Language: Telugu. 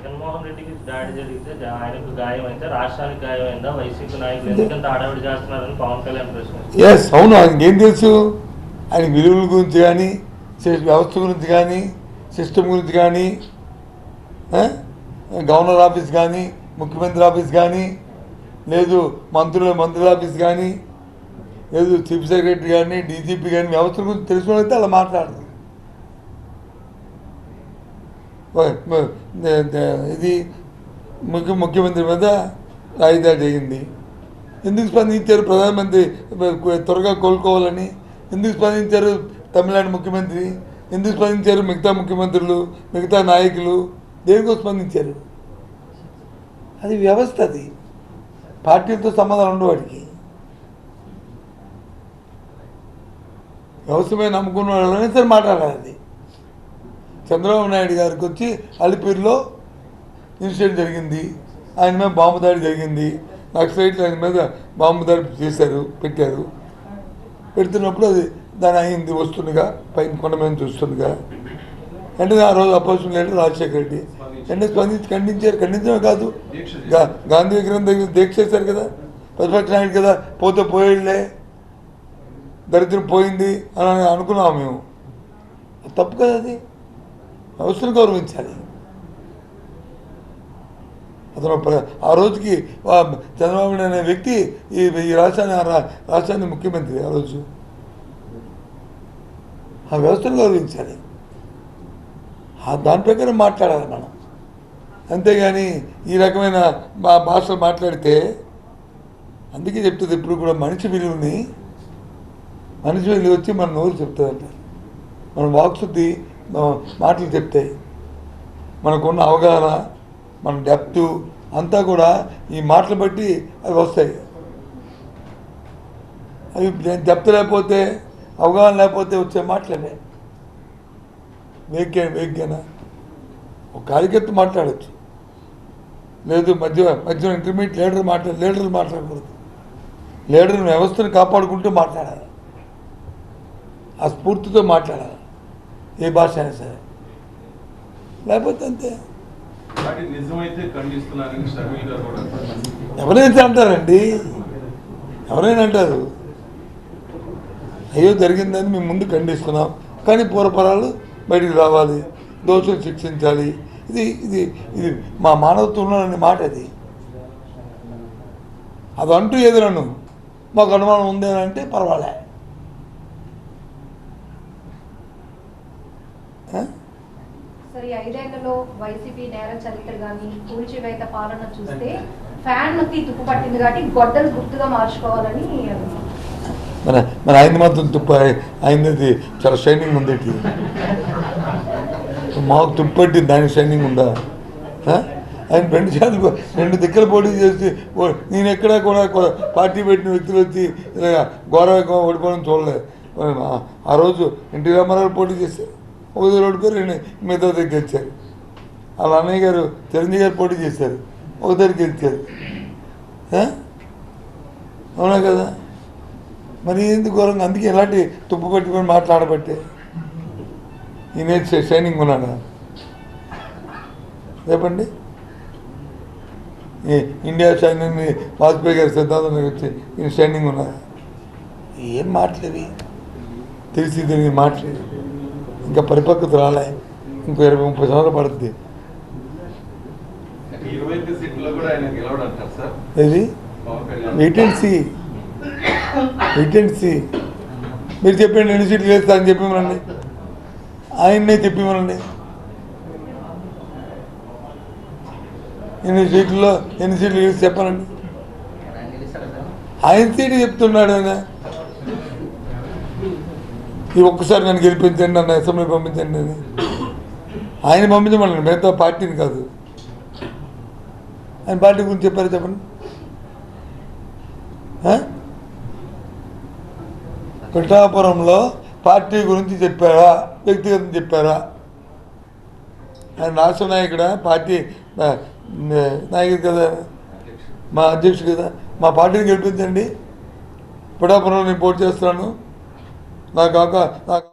జగన్మోహన్ రెడ్డికి దాడి జరిగితే ఆయనకు గాయం అయితే రాష్ట్రానికి గాయం అయిందా వైసీపీ నాయకులు ఎందుకంత ఆడవిడి చేస్తున్నారని పవన్ కళ్యాణ్ ప్రశ్న ఎస్ అవును ఆయనకి ఏం తెలుసు? ఆయన విలువల గురించి కానీ వ్యవస్థ గురించి కానీ సిస్టమ్ గురించి కానీ గవర్నర్ ఆఫీస్ కానీ ముఖ్యమంత్రి ఆఫీస్ కానీ లేదు మంత్రుల మంత్రుల ఆఫీస్ కానీ లేదు చీఫ్ సెక్రటరీ కానీ డీజీపీ కానీ వ్యవస్థ గురించి తెలిసిన అయితే అలా మాట్లాడదు ఇది ముఖ్య ముఖ్యమంత్రి మీద రాయిదాడి అయ్యింది ఎందుకు స్పందించారు ప్రధానమంత్రి? త్వరగా కోలుకోవాలని. ఎందుకు స్పందించారు తమిళనాడు ముఖ్యమంత్రి? ఎందుకు స్పందించారు మిగతా ముఖ్యమంత్రులు మిగతా నాయకులు? దేనికో స్పందించారు. అది వ్యవస్థ అది. పార్టీలతో సంబంధాలు ఉండేవాడికి వ్యవస్థ మీద నమ్ముకున్న వాళ్ళని సరే మాట్లాడాలి. చంద్రబాబు నాయుడు గారికి వచ్చి అలిపిరిలో ఇన్సిడెంట్ జరిగింది. ఆయన మీద బాంబు దాడి జరిగింది. నక్సలైట్లు ఆయన మీద బాంబు దాడి చేశారు పెట్టారు. పెడుతున్నప్పుడు అది దాని అయింది వస్తుండగా పైన కొండ మీద చూస్తుండగా వెంటనే ఆ రోజు అపోజిషన్ లీడర్ రాజశేఖర రెడ్డి వెంటనే స్పందించి ఖండించారు. ఖండించడమే కాదు గాంధీ విగ్రహం దగ్గర దీక్ష చేశారు కదా. ప్రతిపక్ష నాయుడు కదా పోతే పోయేళ్ళే దరిద్రం పోయింది అని అనుకున్నాము మేము. తప్పు కదా అది. వ్యవస్థను గౌరవించాలి. అతను ఆ రోజుకి చంద్రబాబు నాయుడు అనే వ్యక్తి ఈ ఈ రాష్ట్రాన్ని రాష్ట్రాన్ని ముఖ్యమంత్రి ఆ రోజు. ఆ వ్యవస్థను గౌరవించాలి. ఆ దాని ప్రకారం మాట్లాడాలి మనం. అంతేగాని ఈ రకమైన మా భాషలు మాట్లాడితే అందుకే చెప్తుంది ఇప్పుడు కూడా మనిషి విలువని. మనిషి విలువ వచ్చి మన నోరు చెప్తుందంట మన వాక్శుద్ధి మాటలు చెప్తాయి. మనకున్న అవగాహన మన డెప్త్ అంతా కూడా ఈ మాటలు బట్టి అవి వస్తాయి. అవి డెప్త్ లేకపోతే అవగాహన లేకపోతే వచ్చే మాటలనే. వేగ్గా వేగ్గానా ఒక కార్యకర్త మాట్లాడచ్చు. లేదు మధ్య మధ్యలో ఇంటర్మీడియట్ లీడర్ మాట్లా లీడర్లు మాట్లాడకూడదు. లీడర్ వ్యవస్థను కాపాడుకుంటూ మాట్లాడాలి. ఆ స్ఫూర్తితో మాట్లాడాలి. ఏ భాష అయినా సరే. లేకపోతే అంతే. ఎవరైతే అంటారండి? ఎవరైనా అంటారు? అయ్యో జరిగిందని మేము ముందు ఖండిస్తున్నాం. కానీ పూర్వపరాలు బయటికి రావాలి. దోషులు శిక్షించాలి. ఇది ఇది ఇది మా మానవత్వంలో అనే మాట అది. అది అంటూ నన్ను మాకు అనుమానం ఉంది అని అంటే పర్వాలే ఆ? సరే ఐదేళ్ళలో వైసీపీ నేర చరిత్ర కానీ కూల్చివేత పాలన చూస్తే ఫ్యాన్కి తుప్పు పట్టింది కాబట్టి గొడ్డలు గుర్తుగా మార్చుకోవాలని మన మన ఆయన మాత్రం తుప్ప ఆయనది చాలా షైనింగ్ ఉంది. మాకు తుప్పట్టి దానికి షైనింగ్ ఉందా? ఆయన రెండు సార్లు రెండు దిక్కల పోటీ చేసి నేను ఎక్కడా కూడా పార్టీ పెట్టిన వ్యక్తులు వచ్చి గౌరవంగా ఓడిపోవడం చూడలేదు ఆ- ఆ రోజు ఎన్టీ రామారావు పోటీ చేశారు. ఒక ఓడిపోయి రెండు మిగతా దగ్గర గెలిచారు వాళ్ళ అన్నయ్య గారు చిరంజీవి గారు పోటీ చేశారు. ఒక దగ్గర గెలిచారు ఆ? అవునా కదా? మరి ఎందుకు ఘోరంగా? అందుకే ఇలాంటి తుప్పు పట్టుకొని మాట్లాడబట్టే. ఈయన షైనింగ్ ఉన్నాడా చెప్పండి. ఇండియా షైనింగ్ వాజ్పేయి గారి సిద్ధాంతం వచ్చి ఈయన షైనింగ్ ఉన్నాడా? ఏం మాటలేవి తెలిసి తిరిగి మాటలేదు ఇంకా పరిపక్వత రాలే. ఇంకో ఇరవై ముప్పై సంవత్సరాలు పడుతుంది ఇది మీరు చెప్పండి ఎన్ని సీట్లు వేస్తా అని చెప్పిమనండి ఆయన్నే చెప్పిమనండి ఎన్ని సీట్లలో ఎన్ని సీట్లు వేసి చెప్పనండి. ఆయన సీటు చెప్తున్నాడు ఆయన. ఈ ఒక్కసారి నన్ను గెలిపించండి నన్ను అసెంబ్లీ పంపించండి అని. ఆయన పంపించమనండి మిగతా పార్టీని కాదు. ఆయన పార్టీ గురించి చెప్పారు చెప్పండి? పిఠాపురంలో పార్టీ గురించి చెప్పారా? వ్యక్తిగతం చెప్పారా? ఆయన రాష్ట్ర నాయకుడా? పార్టీ నాయకుడు కదా? మా అధ్యక్షుడు కదా? మా పార్టీని గెలిపించండి. పిఠాపురంలో నేను పోటీ చేస్తున్నాను. 那个个那个